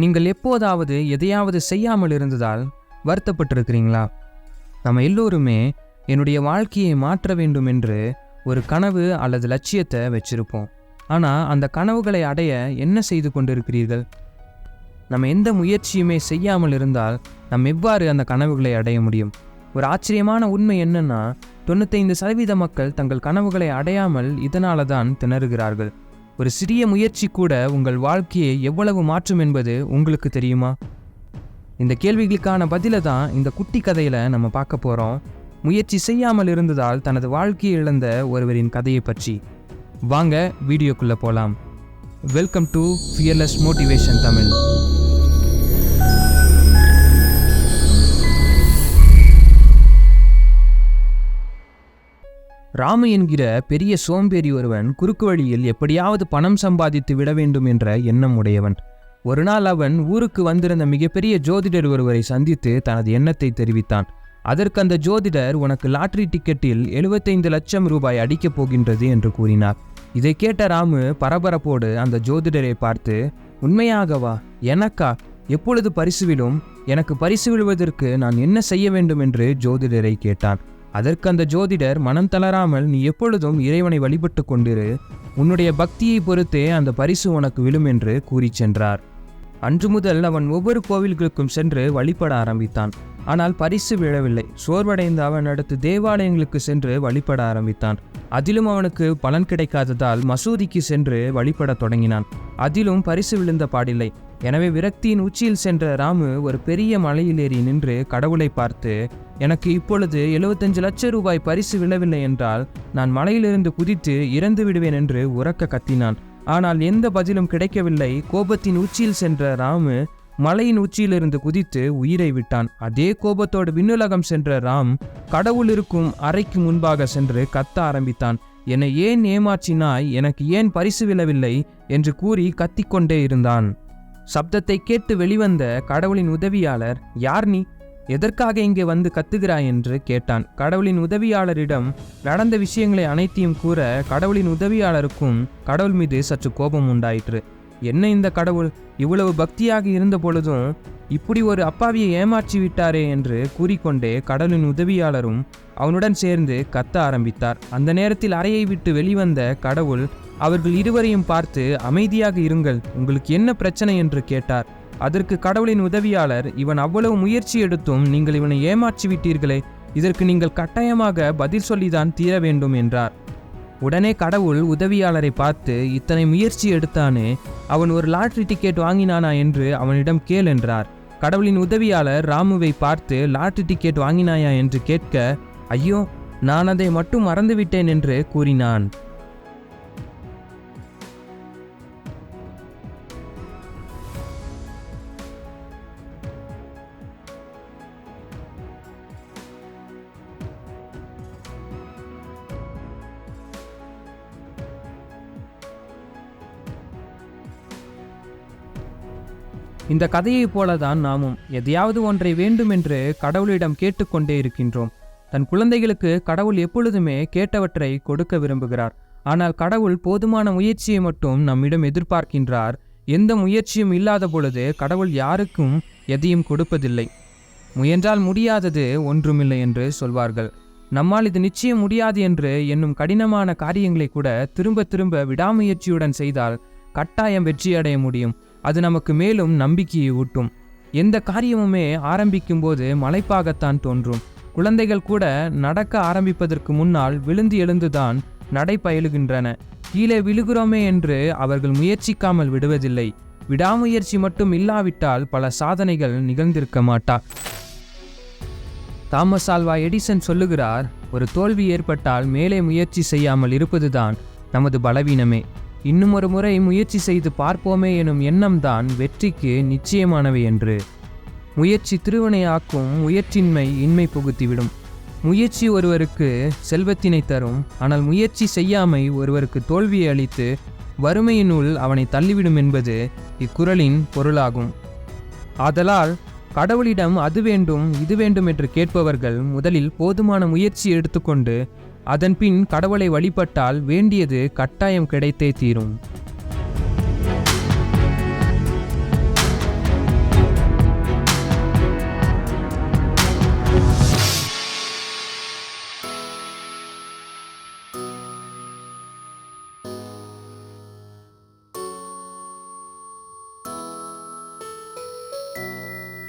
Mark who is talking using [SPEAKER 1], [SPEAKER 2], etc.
[SPEAKER 1] நீங்கள் எப்போதாவது எதையாவது செய்யாமல் இருந்ததால் வருத்தப்பட்டிருக்கிறீங்களா? நம்ம எல்லோருமே என்னுடைய வாழ்க்கையை மாற்ற வேண்டும் என்று ஒரு கனவு அல்லது லட்சியத்தை வச்சிருப்போம். ஆனால் அந்த கனவுகளை அடைய என்ன செய்து கொண்டிருக்கிறீர்கள்? நம்ம எந்த முயற்சியுமே செய்யாமல் இருந்தால் நாம் எவ்வாறு அந்த கனவுகளை அடைய முடியும்? ஒரு ஆச்சரியமான உண்மை என்னன்னா தொண்ணூத்தைந்து சதவீத மக்கள் தங்கள் கனவுகளை அடையாமல் இதனால தான் திணறுகிறார்கள். ஒரு சிறிய முயற்சி கூட உங்கள் வாழ்க்கையை எவ்வளவு மாற்றும் என்பது உங்களுக்கு தெரியுமா? இந்த கேள்விகளுக்கான பதிலை தான் இந்த குட்டி கதையில் நம்ம பார்க்க போகிறோம் முயற்சி செய்யாமல் இருந்ததால் தனது வாழ்க்கையை இழந்த ஒருவரின் கதையை பற்றி. வாங்க வீடியோக்குள்ளே போகலாம் welcome to fearless motivation Tamil Ramu என்கிற பெரிய சோம்பேறி ஒருவன் குறுக்கு வழியில் எப்படியாவது பணம் சம்பாதித்து விட வேண்டும் என்ற எண்ணம் உடையவன். ஒரு நாள் அவன் ஊருக்கு வந்திருந்த மிகப்பெரிய ஜோதிடர் ஒருவரை சந்தித்து தனது எண்ணத்தை தெரிவித்தான். அதற்கு அந்த ஜோதிடர் உனக்கு லாட்ரி டிக்கெட்டில் 75 லட்சம் ரூபாய் அடிக்கப் போகின்றது என்று கூறினார். இதை கேட்ட ராமு பரபரப்போடு அந்த ஜோதிடரை பார்த்து உண்மையாகவா? எனக்கா? எப்பொழுது பரிசு விழும் எனக்கு பரிசு விழுவதற்கு நான் என்ன செய்ய வேண்டும்? என்று ஜோதிடரை கேட்டான். அதற்கு அந்த ஜோதிடர் மனம் தளராமல் நீ எப்பொழுதும் இறைவனை வழிபட்டு கொண்டிரு. உன்னுடைய பக்தியை பொறுத்தே அந்த பரிசு உனக்கு விழும் என்று கூறிச் சென்றார். அன்று முதல் அவன் ஒவ்வொரு கோவில்களுக்கும் சென்று வழிபட ஆரம்பித்தான். ஆனால் பரிசு விழவில்லை. சோர்வடைந்த அவன் அடுத்து தேவாலயங்களுக்கு சென்று வழிபட ஆரம்பித்தான். அதிலும் அவனுக்கு பலன் கிடைக்காததால் மசூதிக்கு சென்று வழிபடத் தொடங்கினான். அதிலும் பரிசு விழுந்த பாடில்லை. எனவே விரக்தியின் உச்சியில் சென்ற ராமு ஒரு பெரிய மலையில் ஏறி நின்று கடவுளை பார்த்து எனக்கு இப்பொழுது 75 லட்சம் ரூபாய் பரிசு விழவில்லை என்றால் நான் மலையிலிருந்து குதித்து இறந்து விடுவேன் என்று உறக்க கத்தினான். ஆனால் எந்த பதிலும் கிடைக்கவில்லை. கோபத்தின் உச்சியில் சென்ற ராமு மலையின் உச்சியிலிருந்து குதித்து உயிரை விட்டான். அதே கோபத்தோடு விண்ணுலகம் சென்ற ராம் கடவுள் இருக்கும் அறைக்கு முன்பாக சென்று கத்த ஆரம்பித்தான். என்னை ஏன் ஏமாற்றினாய்? எனக்கு ஏன் பரிசு விழவில்லை? என்று கூறி கத்திக்கொண்டே இருந்தான். சப்தத்தை கேட்டு வெளிவந்த கடவுளின் உதவியாளர் யார் நீ? எதற்காக இங்கே வந்து கத்துகிறாய்? என்று கேட்டான். கடவுளின் உதவியாளரிடம் நடந்த விஷயங்களை அனைத்தையும் கூற கடவுளின் உதவியாளருக்கும் கடவுள் மீது சற்று கோபம் உண்டாயிற்று. என்ன இந்த கடவுள்? இவ்வளவு பக்தியாக இருந்த பொழுதும் இப்படி ஒரு அப்பாவியை ஏமாற்றி விட்டாரே? என்று கூறிக்கொண்டே கடவுளின் உதவியாளரும் அவனுடன் சேர்ந்து கத்த ஆரம்பித்தார். அந்த நேரத்தில் அறையை விட்டு வெளிவந்த கடவுள் அவர்கள் இருவரையும் பார்த்து அமைதியாக இருங்கள் உங்களுக்கு என்ன பிரச்சனை? என்று கேட்டார். அதற்கு கடவுளின் உதவியாளர் இவன் அவ்வளவு முயற்சி எடுத்தும் நீங்கள் இவனை ஏமாற்றி விட்டீர்களே இதற்கு நீங்கள் கட்டாயமாக பதில் சொல்லிதான் தீர வேண்டும் என்றார். உடனே கடவுள் உதவியாளரை பார்த்து இத்தனை முயற்சி எடுத்தானே அவன் ஒரு லாட்ரி டிக்கெட் வாங்கினானா? என்று அவனிடம் கேள் என்றார். கடவுளின் உதவியாளர் ராமுவை பார்த்து லாட்ரி டிக்கெட் வாங்கினாயா? என்று கேட்க ஐயோ நான் அதை மட்டும் மறந்துவிட்டேன் என்று கூறினான். இந்த கதையைப் போலதான் நாமும் எதையாவது ஒன்றை வேண்டுமென்று கடவுளிடம் கேட்டுக்கொண்டே இருக்கின்றோம். தன் குழந்தைகளுக்கு கடவுள் எப்பொழுதுமே கேட்டவற்றை கொடுக்க விரும்புகிறார். ஆனால் கடவுள் போதுமான முயற்சியை மட்டும் நம்மிடம் எதிர்பார்க்கின்றார். எந்த முயற்சியும் இல்லாத பொழுது கடவுள் யாருக்கும் எதையும் கொடுப்பதில்லை. முயன்றால் முடியாதது ஒன்றுமில்லை என்று சொல்வார்கள். நம்மால் இது நிச்சயம் முடியாது என்று என்னும் கடினமான காரியங்களை கூட திரும்ப திரும்ப விடாமுயற்சியுடன் செய்தால் கட்டாயம் வெற்றியடைய முடியும். அது நமக்கு மேலும் நம்பிக்கையை ஊட்டும். எந்த காரியமுமே ஆரம்பிக்கும்போது மலைப்பாகத்தான் தோன்றும். குழந்தைகள் கூட நடக்க ஆரம்பிப்பதற்கு முன்னால் விழுந்து எழுந்துதான் நடை பயிலுகின்றன. கீழே விழுகிறோமே என்று அவர்கள் முயற்சிக்காமல் விடுவதில்லை. விடாமுயற்சி மட்டும் இல்லாவிட்டால் பல சாதனைகள் நிகழ்ந்திருக்க மாட்டா. தாமஸ் ஆல்வா எடிசன் சொல்லுகிறார் ஒரு தோல்வி ஏற்பட்டால் மேலே முயற்சி செய்யாமல் இருப்பதுதான் நமது பலவீனமே. இன்னும் ஒரு முறை முயற்சி செய்து பார்ப்போமே எனும் எண்ணம்தான் வெற்றிக்கு நிச்சயமானவை என்று. முயற்சி திருவினையாக்கும் முயற்சின்மை இன்மை புகுத்திவிடும். முயற்சி ஒருவருக்கு செல்வத்தினை தரும் ஆனால் முயற்சி செய்யாமை ஒருவருக்கு தோல்வியை அளித்து வறுமையினுள் அவனை தள்ளிவிடும் என்பது இக்குறளின் பொருளாகும். ஆதலால் கடவுளிடம் அது வேண்டும் இது வேண்டும் என்று கேட்பவர்கள் முதலில் போதுமான முயற்சி எடுத்துக்கொண்டு அதன்பின் கடவுளை வழிபட்டால் வேண்டியது கட்டாயம் கிடைத்தே தீரும்.